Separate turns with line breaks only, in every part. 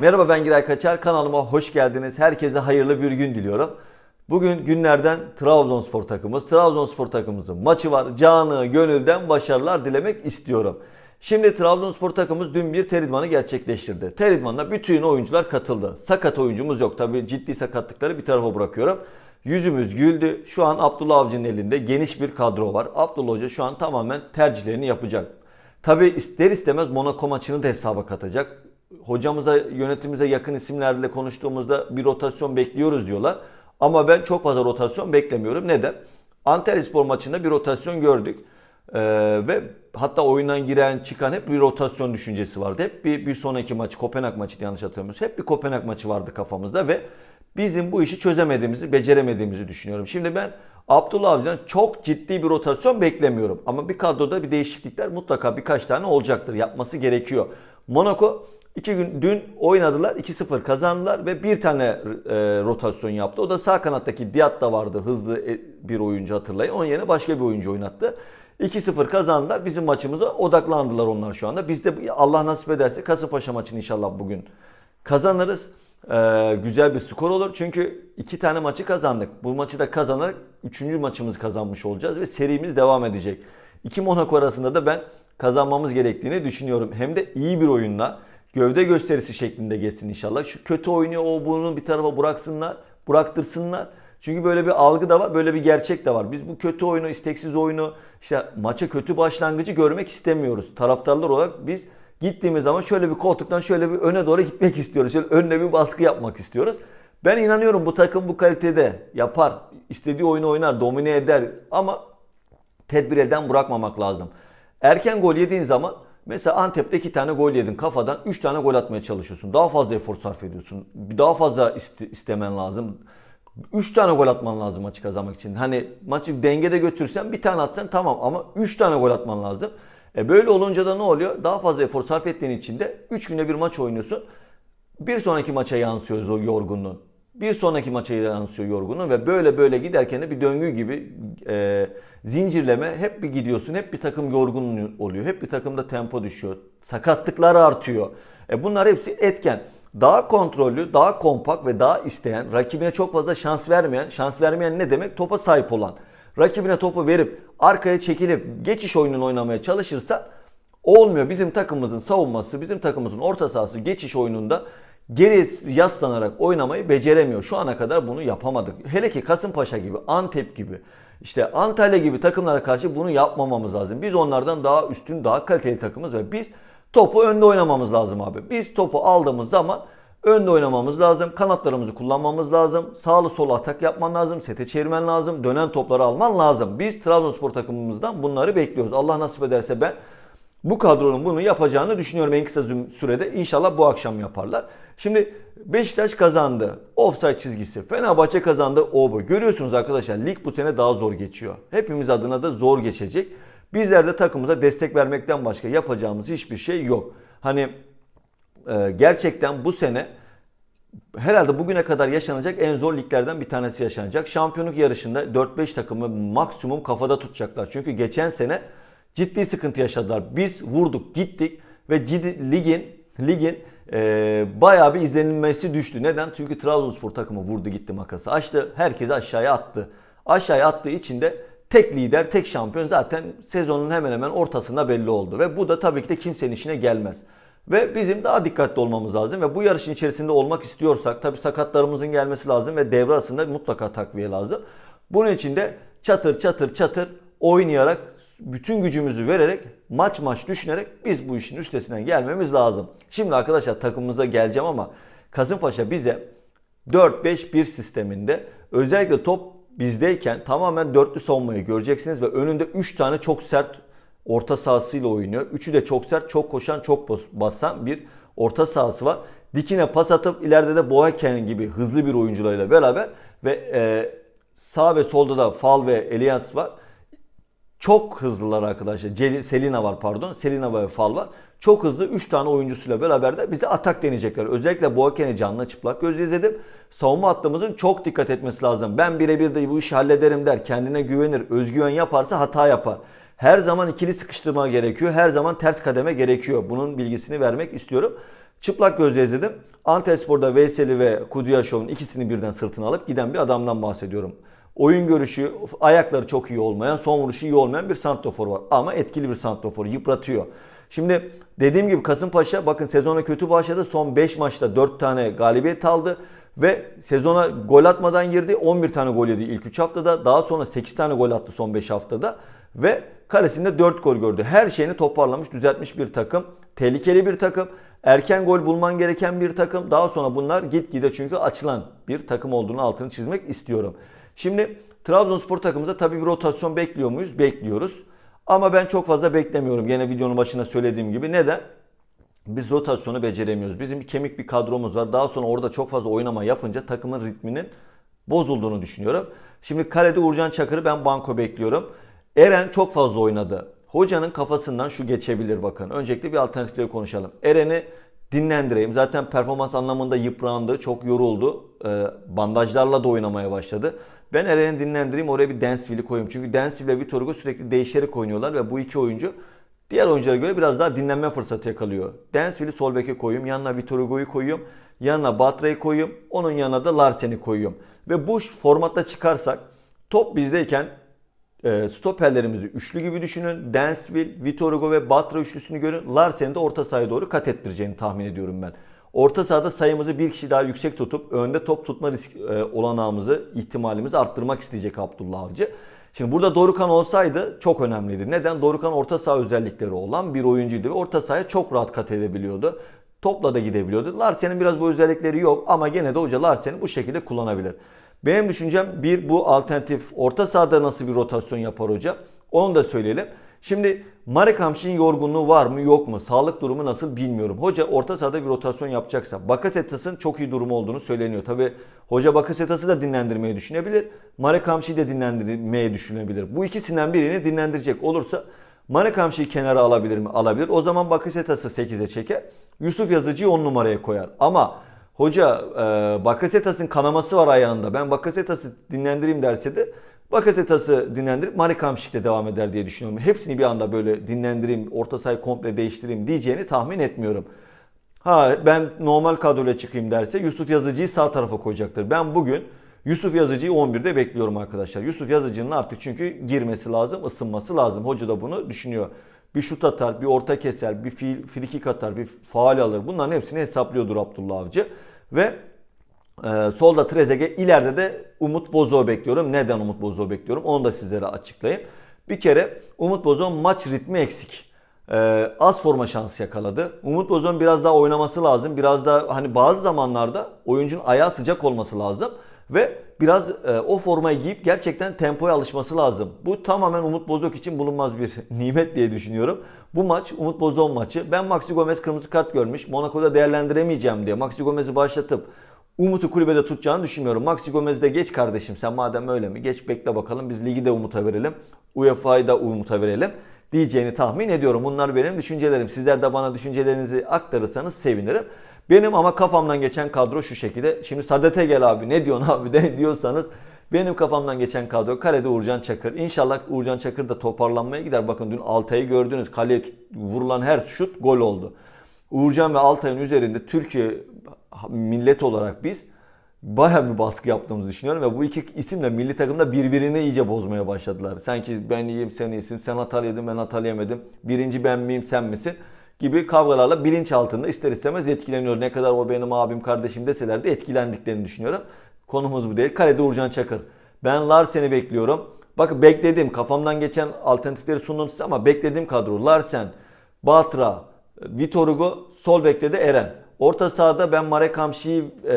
Merhaba ben Giray Kaçar. Kanalıma hoş geldiniz. Herkese hayırlı bir gün diliyorum. Bugün günlerden Trabzonspor takımımız. Trabzonspor takımımızın maçı var. Canı gönülden başarılar dilemek istiyorum. Şimdi Trabzonspor takımımız dün bir ter gerçekleştirdi. Ter bütün oyuncular katıldı. Sakat oyuncumuz yok. Tabi ciddi sakatlıkları bir tarafa bırakıyorum. Yüzümüz güldü. Şu an Abdullah Avcı'nın elinde geniş bir kadro var. Abdullah Hoca şu an tamamen tercihlerini yapacak. Tabi ister istemez Monaco maçını da hesaba katacak. Hocamıza, yönetimimize yakın isimlerle konuştuğumuzda bir rotasyon bekliyoruz diyorlar. Ama ben çok fazla rotasyon beklemiyorum. Neden? Antalyaspor maçında bir rotasyon gördük. Ee, ve hatta oyundan giren çıkan hep bir rotasyon düşüncesi vardı. Hep bir, bir sonraki maç Kopenhag maçı yanlış hatırlamıyorsam. Hep bir Kopenhag maçı vardı kafamızda ve bizim bu işi çözemediğimizi, beceremediğimizi düşünüyorum. Şimdi ben Abdullah Avcı'dan çok ciddi bir rotasyon beklemiyorum. Ama bir kadroda bir değişiklikler mutlaka birkaç tane olacaktır. Yapması gerekiyor. Monaco iki gün dün oynadılar. 2-0 kazandılar ve bir tane e, rotasyon yaptı. O da sağ kanattaki Diat da vardı. Hızlı e, bir oyuncu hatırlayın. Onun yerine başka bir oyuncu oynattı. 2-0 kazandılar. Bizim maçımıza odaklandılar onlar şu anda. Biz de Allah nasip ederse Kasımpaşa maçını inşallah bugün kazanırız. Ee, güzel bir skor olur. Çünkü iki tane maçı kazandık. Bu maçı da kazanarak üçüncü maçımızı kazanmış olacağız ve serimiz devam edecek. İki Monaco arasında da ben kazanmamız gerektiğini düşünüyorum. Hem de iyi bir oyunla gövde gösterisi şeklinde geçsin inşallah. Şu kötü oynuyor o bunu bir tarafa bıraksınlar, bıraktırsınlar. Çünkü böyle bir algı da var, böyle bir gerçek de var. Biz bu kötü oyunu, isteksiz oyunu, işte maça kötü başlangıcı görmek istemiyoruz. Taraftarlar olarak biz gittiğimiz zaman şöyle bir koltuktan şöyle bir öne doğru gitmek istiyoruz. Şöyle önüne bir baskı yapmak istiyoruz. Ben inanıyorum bu takım bu kalitede yapar. istediği oyunu oynar, domine eder ama tedbir elden bırakmamak lazım. Erken gol yediğin zaman mesela Antep'te iki tane gol yedin kafadan 3 tane gol atmaya çalışıyorsun. Daha fazla efor sarf ediyorsun. Daha fazla iste- istemen lazım. 3 tane gol atman lazım maçı kazanmak için. Hani maçı dengede götürsen bir tane atsan tamam ama 3 tane gol atman lazım. E böyle olunca da ne oluyor? Daha fazla efor sarf ettiğin için de 3 günde bir maç oynuyorsun. Bir sonraki maça yansıyor o yorgunluğun. Bir sonraki maça yansıyor yorgunluğun ve böyle böyle giderken de bir döngü gibi e, zincirleme hep bir gidiyorsun. Hep bir takım yorgun oluyor. Hep bir takımda tempo düşüyor. Sakatlıklar artıyor. E bunlar hepsi etken. Daha kontrollü, daha kompakt ve daha isteyen, rakibine çok fazla şans vermeyen, şans vermeyen ne demek? Topa sahip olan. Rakibine topu verip arkaya çekilip geçiş oyununu oynamaya çalışırsa olmuyor. Bizim takımımızın savunması, bizim takımımızın orta sahası geçiş oyununda geri yaslanarak oynamayı beceremiyor. Şu ana kadar bunu yapamadık. Hele ki Kasımpaşa gibi, Antep gibi, işte Antalya gibi takımlara karşı bunu yapmamamız lazım. Biz onlardan daha üstün, daha kaliteli takımız ve biz topu önde oynamamız lazım abi. Biz topu aldığımız zaman önde oynamamız lazım. Kanatlarımızı kullanmamız lazım. Sağlı solu atak yapman lazım. Sete çevirmen lazım. Dönen topları alman lazım. Biz Trabzonspor takımımızdan bunları bekliyoruz. Allah nasip ederse ben bu kadronun bunu yapacağını düşünüyorum en kısa sürede. İnşallah bu akşam yaparlar. Şimdi Beşiktaş kazandı. Offside çizgisi. Fenerbahçe kazandı. O bu. Görüyorsunuz arkadaşlar lig bu sene daha zor geçiyor. Hepimiz adına da zor geçecek. Bizler de takımımıza destek vermekten başka yapacağımız hiçbir şey yok. Hani e, gerçekten bu sene herhalde bugüne kadar yaşanacak en zor liglerden bir tanesi yaşanacak. Şampiyonluk yarışında 4-5 takımı maksimum kafada tutacaklar. Çünkü geçen sene ciddi sıkıntı yaşadılar. Biz vurduk gittik ve ciddi, ligin ligin e, bayağı bir izlenilmesi düştü. Neden? Çünkü Trabzonspor takımı vurdu gitti makası. Açtı herkesi aşağıya attı. Aşağıya attığı için de tek lider, tek şampiyon zaten sezonun hemen hemen ortasında belli oldu. Ve bu da tabii ki de kimsenin işine gelmez. Ve bizim daha dikkatli olmamız lazım ve bu yarışın içerisinde olmak istiyorsak tabii sakatlarımızın gelmesi lazım ve devre arasında mutlaka takviye lazım. Bunun için de çatır çatır çatır oynayarak bütün gücümüzü vererek maç maç düşünerek biz bu işin üstesinden gelmemiz lazım. Şimdi arkadaşlar takımımıza geleceğim ama Kasımpaşa bize 4-5-1 sisteminde özellikle top bizdeyken tamamen dörtlü savunmayı göreceksiniz ve önünde 3 tane çok sert orta sahasıyla oynuyor. Üçü de çok sert, çok koşan, çok basan bir orta sahası var. Dikine pas atıp ileride de Boaken gibi hızlı bir oyuncularıyla beraber ve e, sağ ve solda da Fal ve Elias var. Çok hızlılar arkadaşlar. Cel- Selina var pardon. Selina ve Fal var. Çok hızlı 3 tane oyuncusuyla beraber de bize atak deneyecekler. Özellikle Boaken'i canlı çıplak göz izledim. Savunma hattımızın çok dikkat etmesi lazım. Ben birebir de bu işi hallederim der. Kendine güvenir. Özgüven yaparsa hata yapar. Her zaman ikili sıkıştırma gerekiyor. Her zaman ters kademe gerekiyor. Bunun bilgisini vermek istiyorum. Çıplak gözle izledim. Antalyaspor'da Veysel'i ve Kuduyaşov'un ikisini birden sırtına alıp giden bir adamdan bahsediyorum. Oyun görüşü, ayakları çok iyi olmayan, son vuruşu iyi olmayan bir santrofor var. Ama etkili bir santrofor, yıpratıyor. Şimdi dediğim gibi Kasımpaşa bakın sezona kötü başladı. Son 5 maçta 4 tane galibiyet aldı. Ve sezona gol atmadan girdi. 11 tane gol yedi ilk 3 haftada. Daha sonra 8 tane gol attı son 5 haftada. Ve kalesinde 4 gol gördü. Her şeyini toparlamış, düzeltmiş bir takım. Tehlikeli bir takım. Erken gol bulman gereken bir takım. Daha sonra bunlar gitgide çünkü açılan bir takım olduğunu altını çizmek istiyorum. Şimdi Trabzonspor takımımıza tabii bir rotasyon bekliyor muyuz? Bekliyoruz. Ama ben çok fazla beklemiyorum. Gene videonun başına söylediğim gibi. Neden? Biz rotasyonu beceremiyoruz. Bizim bir kemik bir kadromuz var. Daha sonra orada çok fazla oynama yapınca takımın ritminin bozulduğunu düşünüyorum. Şimdi kalede Uğurcan Çakır'ı ben banko bekliyorum. Eren çok fazla oynadı. Hocanın kafasından şu geçebilir bakın. Öncelikle bir alternatifleri konuşalım. Eren'i dinlendireyim. Zaten performans anlamında yıprandı, çok yoruldu. Ee, bandajlarla da oynamaya başladı. Ben Eren'i dinlendireyim, oraya bir Dansville'i koyayım. Çünkü Dansville ve Vitor Hugo sürekli değişerek oynuyorlar ve bu iki oyuncu diğer oyunculara göre biraz daha dinlenme fırsatı yakalıyor. Dansville'i sol beke koyuyorum, yanına Vitor Hugo'yu koyuyorum, yanına Batra'yı koyuyorum, onun yanına da Larsen'i koyuyorum. Ve bu formatta çıkarsak top bizdeyken e, stoperlerimizi üçlü gibi düşünün. Dansville, Vitor Hugo ve Batra üçlüsünü görün. Larsen'i de orta sahaya doğru kat ettireceğini tahmin ediyorum ben. Orta sahada sayımızı bir kişi daha yüksek tutup önde top tutma risk e, olanağımızı, ihtimalimizi arttırmak isteyecek Abdullah Avcı. Şimdi burada Dorukan olsaydı çok önemliydi. Neden? Dorukan orta saha özellikleri olan bir oyuncuydu ve orta sahaya çok rahat kat edebiliyordu. Topla da gidebiliyordu. Larsen'in biraz bu özellikleri yok ama gene de hoca Larsen'i bu şekilde kullanabilir. Benim düşüncem bir bu alternatif orta sahada nasıl bir rotasyon yapar hoca? Onu da söyleyelim. Şimdi Marek Hamşik'in yorgunluğu var mı yok mu? Sağlık durumu nasıl bilmiyorum. Hoca orta sahada bir rotasyon yapacaksa Bakasetas'ın çok iyi durumu olduğunu söyleniyor. Tabi hoca Bakasetas'ı da dinlendirmeyi düşünebilir. Marek Hamşik'i de dinlendirmeyi düşünebilir. Bu ikisinden birini dinlendirecek olursa Marek Hamşik'i kenara alabilir mi? Alabilir. O zaman Bakasetas'ı 8'e çeker. Yusuf Yazıcı'yı 10 numaraya koyar. Ama hoca e, Bakasetas'ın kanaması var ayağında. Ben Bakasetas'ı dinlendireyim derse de Bakasetas'ı dinlendirip Marek Hamşik'le devam eder diye düşünüyorum. Hepsini bir anda böyle dinlendireyim, orta sahayı komple değiştireyim diyeceğini tahmin etmiyorum. Ha ben normal kadroyla çıkayım derse Yusuf Yazıcı'yı sağ tarafa koyacaktır. Ben bugün Yusuf Yazıcı'yı 11'de bekliyorum arkadaşlar. Yusuf Yazıcı'nın artık çünkü girmesi lazım, ısınması lazım. Hoca da bunu düşünüyor. Bir şut atar, bir orta keser, bir frikik atar, bir faal alır. Bunların hepsini hesaplıyordur Abdullah Avcı. Ve ee, solda Trezeguet, ileride de Umut Bozo bekliyorum. Neden Umut Bozo bekliyorum? Onu da sizlere açıklayayım. Bir kere Umut Bozo maç ritmi eksik. Ee, az forma şansı yakaladı. Umut Bozo'nun biraz daha oynaması lazım. Biraz daha hani bazı zamanlarda oyuncunun ayağı sıcak olması lazım. Ve biraz e, o formayı giyip gerçekten tempoya alışması lazım. Bu tamamen Umut Bozok için bulunmaz bir nimet diye düşünüyorum. Bu maç Umut Bozok maçı. Ben Maxi Gomez kırmızı kart görmüş. Monaco'da değerlendiremeyeceğim diye Maxi Gomez'i başlatıp Umut'u kulübede tutacağını düşünmüyorum. Maxi Gomez'i de geç kardeşim sen madem öyle mi? Geç bekle bakalım biz ligi de Umut'a verelim. UEFA'yı da Umut'a verelim diyeceğini tahmin ediyorum. Bunlar benim düşüncelerim. Sizler de bana düşüncelerinizi aktarırsanız sevinirim. Benim ama kafamdan geçen kadro şu şekilde. Şimdi Sadet'e gel abi ne diyorsun abi de diyorsanız benim kafamdan geçen kadro kalede Uğurcan Çakır. İnşallah Uğurcan Çakır da toparlanmaya gider. Bakın dün Altay'ı gördünüz. Kaleye vurulan her şut gol oldu. Uğurcan ve Altay'ın üzerinde Türkiye millet olarak biz baya bir baskı yaptığımızı düşünüyorum ve bu iki isim de milli takımda birbirini iyice bozmaya başladılar. Sanki ben iyiyim sen iyisin, sen hata yedin ben hata yemedim, birinci ben miyim sen misin gibi kavgalarla bilinç altında ister istemez etkileniyor. Ne kadar o benim abim kardeşim deseler de etkilendiklerini düşünüyorum. Konumuz bu değil. Kalede Uğurcan Çakır. Ben Larsen'i bekliyorum. Bakın bekledim. Kafamdan geçen alternatifleri sundum size ama beklediğim kadro. Larsen, Batra, Vitor Hugo, sol bekte de Eren. Orta sahada ben Marek Hamşi'yi e,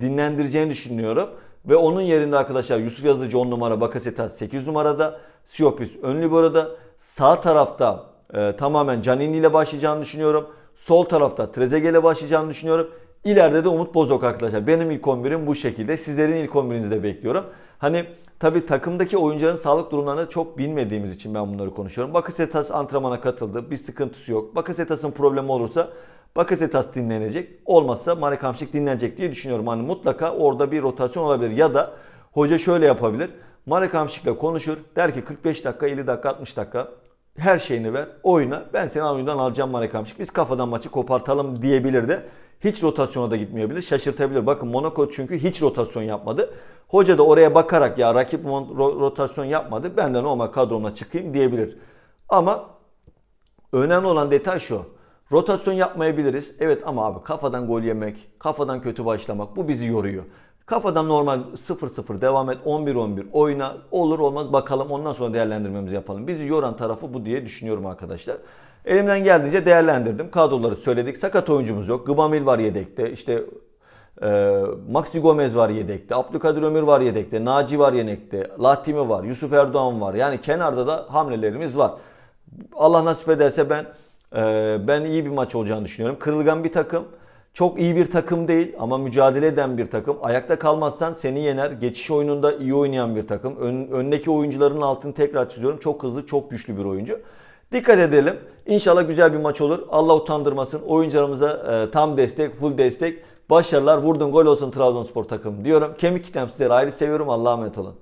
dinlendireceğini düşünüyorum. Ve onun yerinde arkadaşlar Yusuf Yazıcı 10 numara, Bakasetas 8 numarada, Siopis ön burada. Sağ tarafta e, tamamen Canini ile başlayacağını düşünüyorum. Sol tarafta Trezeguet ile başlayacağını düşünüyorum. İleride de Umut Bozok arkadaşlar. Benim ilk 11'im bu şekilde. Sizlerin ilk 11'inizi de bekliyorum. Hani tabii takımdaki oyuncuların sağlık durumlarını çok bilmediğimiz için ben bunları konuşuyorum. Bakasetas antrenmana katıldı. Bir sıkıntısı yok. Bakasetas'ın problemi olursa Bakasetas dinlenecek. Olmazsa Marek Hamşik dinlenecek diye düşünüyorum. Hani mutlaka orada bir rotasyon olabilir. Ya da hoca şöyle yapabilir. Marek Hamşik'le konuşur. Der ki 45 dakika, 50 dakika, 60 dakika her şeyini ver, oyna. Ben seni oyundan alacağım Marek Hamşik. Biz kafadan maçı kopartalım diyebilir de. Hiç rotasyona da gitmeyebilir. Şaşırtabilir. Bakın Monaco çünkü hiç rotasyon yapmadı. Hoca da oraya bakarak ya rakip rotasyon yapmadı. Ben de normal kadromla çıkayım diyebilir. Ama önemli olan detay şu. Rotasyon yapmayabiliriz. Evet ama abi kafadan gol yemek, kafadan kötü başlamak bu bizi yoruyor. Kafadan normal 0-0 devam et 11-11 oyna olur olmaz bakalım ondan sonra değerlendirmemizi yapalım. Bizi yoran tarafı bu diye düşünüyorum arkadaşlar. Elimden geldiğince değerlendirdim. Kadroları söyledik. Sakat oyuncumuz yok. Gıbamil var yedekte. İşte ee, Maxi Gomez var yedekte, Abdülkadir Ömür var yedekte, Naci var yedekte, Latimi var, Yusuf Erdoğan var. Yani kenarda da hamlelerimiz var. Allah nasip ederse ben e, ben iyi bir maç olacağını düşünüyorum. Kırılgan bir takım. Çok iyi bir takım değil ama mücadele eden bir takım. Ayakta kalmazsan seni yener. Geçiş oyununda iyi oynayan bir takım. Ön, öndeki oyuncuların altını tekrar çiziyorum. Çok hızlı, çok güçlü bir oyuncu. Dikkat edelim. İnşallah güzel bir maç olur. Allah utandırmasın. Oyuncularımıza e, tam destek, full destek. Başarılar. Vurdun gol olsun Trabzonspor takım diyorum. Kemik kitlem sizleri ayrı seviyorum. Allah'a emanet olun.